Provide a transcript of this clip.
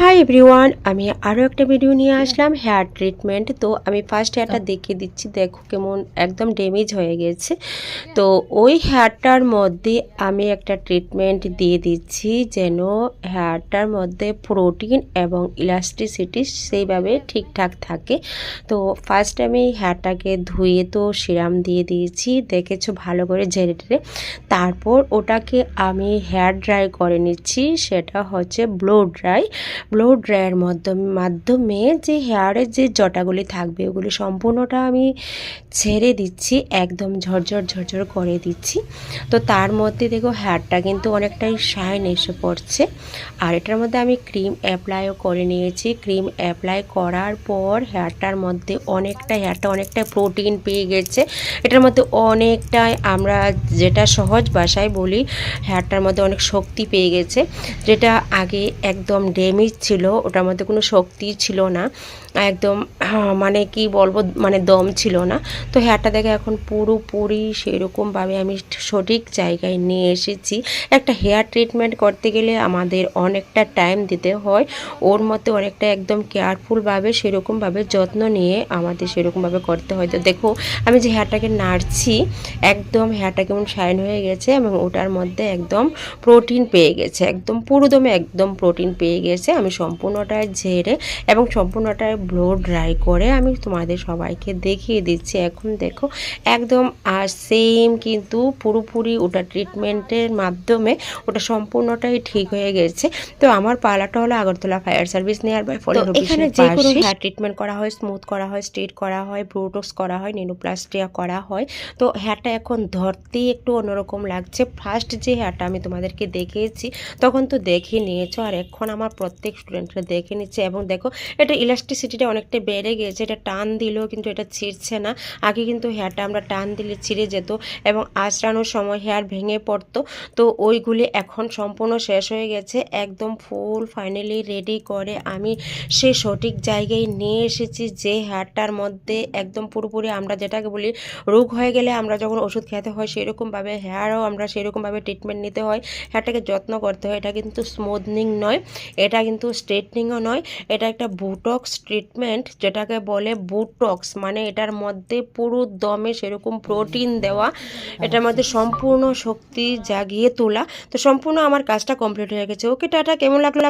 Hi everyone আমি আরও একটা ভিডিও নিয়ে আসলাম হেয়ার ট্রিটমেন্ট তো আমি ফার্স্ট হেয়ারটা দেখিয়ে দিচ্ছি। দেখো কেমন একদম ড্যামেজ হয়ে গেছে। তো ওই হেয়ারটার মধ্যে আমি একটা ট্রিটমেন্ট দিয়ে দিচ্ছি যেন হেয়ারটার মধ্যে প্রোটিন এবং ইলাস্টিসিটি সেইভাবে ঠিকঠাক থাকে। তো ফার্স্ট আমি হেয়ারটাকে ধুয়ে তো সিরাম দিয়ে দিয়েছি। দেখেছ ভালো করে ঝেড়ে টেরে তারপর ওটাকে আমি হেয়ার ড্রাই করে নিচ্ছি। সেটা হচ্ছে ব্লো ড্রাই ব্লো ড্রায়ার মাধ্যমে মাধ্যমে যে হেয়ারের যে জটাগুলি থাকবে, ওগুলি সম্পূর্ণটা আমি ছেড়ে দিচ্ছি, একদম ঝরঝর ঝরঝর করে দিচ্ছি। তো তার মধ্যে দেখো হেয়ারটা কিন্তু অনেকটাই শাইন এসে পড়ছে। আর এটার মধ্যে আমি ক্রিম অ্যাপ্লাইও করে নিয়েছি। ক্রিম অ্যাপ্লাই করার পর হেয়ারটার মধ্যে অনেকটা, হেয়ারটা অনেকটা প্রোটিন পেয়ে গেছে। এটার মধ্যে অনেকটাই আমরা যেটা সহজ ভাষায় বলি, হেয়ারটার মধ্যে অনেক শক্তি পেয়ে গেছে। যেটা আগে একদম ড্যামেজ ছিল, ওটার মধ্যে কোনো শক্তি ছিল না, একদম মানে কি বলব মানে দম ছিল না। তো হেয়ারটা দেখে এখন পুরোপুরি সেরকমভাবে আমি সঠিক জায়গায় নিয়ে এসেছি। একটা হেয়ার ট্রিটমেন্ট করতে গেলে আমাদের অনেকটা টাইম দিতে হয়। ওর মধ্যে অনেকটা একদম কেয়ারফুলভাবে সেরকমভাবে যত্ন নিয়ে আমাদের সেরকমভাবে করতে হয়। তো দেখো, আমি যে হেয়ারটাকে নাড়ছি, একদম হেয়ারটা কেমন শাইন হয়ে গেছে এবং ওটার মধ্যে একদম প্রোটিন পেয়ে গেছে, একদম পুরোদমে একদম প্রোটিন পেয়ে গেছে। আমি সম্পূর্ণটা ঝেড়ে এবং সম্পূর্ণটা ব্লো ড্রাই করে আমি তোমাদের সবাইকে দেখিয়ে দিচ্ছি। এখন দেখো একদম আর সেম কিন্তু পুরোপুরি ওটা ট্রিটমেন্টের মাধ্যমে ওটা সম্পূর্ণটাই ঠিক হয়ে গেছে। তো আমার পালাটা হলো Agartala fire service near by ফলে এখানে যে কোনো হেয়ার ট্রিটমেন্ট করা হয় স্মুথ করা হয় স্ট্রেট করা হয় ব্রোটক্স করা হয় নেনোপ্লাস্টিয়া করা হয়। তো হেয়ারটা এখন ধরতেই একটু অন্যরকম লাগছে। ফার্স্ট যে হেয়ারটা আমি তোমাদেরকে দেখিয়েছি তখন তো দেখে নিয়েছো। আর এখন আমার প্রত্যেক স্টুডেন্টরা দেখে নিচ্ছে এবং দেখো, এটা ইলাস্টিসিটিটা অনেকটা বেড়ে গেছে এটা টান দিলেও কিন্তু এটা ছিঁড়ছে না। আগে কিন্তু হেয়ারটা আমরা টান দিলে ছিঁড়ে যেত এবং আঁচড়ানোর সময় হেয়ার ভেঙে পড়তো। তো ওইগুলি এখন সম্পূর্ণ শেষ হয়ে গেছে, একদম ফুল ফাইনালি রেডি করে আমি সে সঠিক জায়গায় নিয়ে এসেছি যে হেয়ারটার মধ্যে একদম পুরোপুরি আমরা যেটাকে বলি রোগ হয়ে গেলে আমরা যখন ওষুধ খেতে হয় সেরকমভাবে হেয়ারও আমরা সেরকমভাবে ট্রিটমেন্ট নিতে হয়। হেয়ারটাকে যত্ন করতে হয়, এটা কিন্তু স্মুথনিং নয়, এটা কিন্তু স্ট্রেটনিংও নয়, এটা একটা বুটক্স ট্রিটমেন্ট যেটাকে বলে বুটক্স মানে এটার মধ্যে পুরো দমে সেরকম প্রোটিন দেওয়া, এটার মধ্যে সম্পূর্ণ শক্তি জাগিয়ে তোলা। তো সম্পূর্ণ আমার কাজটা কমপ্লিট হয়ে গেছে। ওকে টাটা, কেমন লাগল